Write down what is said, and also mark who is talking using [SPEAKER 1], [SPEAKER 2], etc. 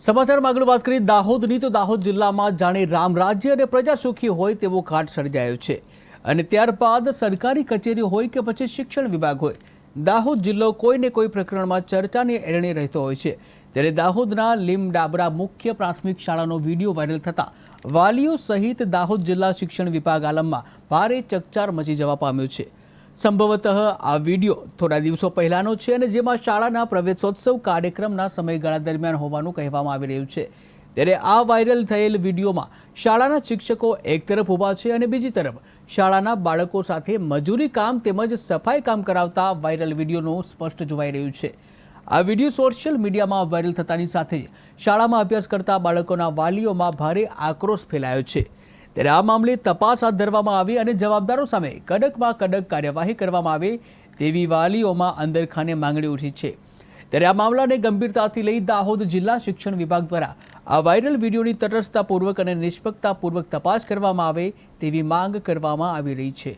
[SPEAKER 1] સમાચારમાં આગળ વાત કરી દાહોદની, તો દાહોદ જિલ્લામાં જાણે રામ રાજ્ય અને પ્રજા સુખી હોય તેવો ઘાટ સર્જાયો છે. અને ત્યારબાદ સરકારી કચેરી હોય કે પછી શિક્ષણ વિભાગ હોય, દાહોદ જિલ્લો કોઈને કોઈ પ્રકરણમાં ચર્ચાની એરણે રહેતો હોય છે. ત્યારે દાહોદના લીમ ડાબરા મુખ્ય પ્રાથમિક શાળાનો વીડિયો વાયરલ થતાં વાલીઓ સહિત દાહોદ જિલ્લા શિક્ષણ વિભાગ આલમમાં ભારે ચકચાર મચી જવા પામ્યો છે. સંભવતઃ આ વીડિયો થોડા દિવસો પહેલાનો છે અને જેમાં શાળાના પ્રવેશોત્સવ કાર્યક્રમના સમયગાળા દરમિયાન હોવાનું કહેવામાં આવી રહ્યું છે. ત્યારે આ વાયરલ થયેલ વિડીયોમાં શાળાના શિક્ષકો એક તરફ ઊભા છે અને બીજી તરફ શાળાના બાળકો સાથે મજૂરી કામ તેમજ સફાઈ કામ કરાવતા વાયરલ વિડીયોનું સ્પષ્ટ જોવાઈ રહ્યું છે. આ વીડિયો સોશિયલ મીડિયામાં વાયરલ થતાની સાથે જ શાળામાં અભ્યાસ કરતા બાળકોના વાલીઓમાં ભારે આક્રોશ ફેલાયો છે. ત્યારે આ મામલે તપાસ હાથ ધરવામાં આવી અને જવાબદારો સામે કડકમાં કડક કાર્યવાહી કરવામાં આવે તેવી વાલીઓમાં અંદરખાને માંગણી ઉઠી છે. ત્યારે આ મામલાને ગંભીરતાથી લઈ દાહોદ જિલ્લા શિક્ષણ વિભાગ દ્વારા આ વાયરલ વિડીયોની તટસ્થતાપૂર્વક અને નિષ્પક્ષતાપૂર્વક તપાસ કરવામાં આવે તેવી માંગ કરવામાં આવી રહી છે.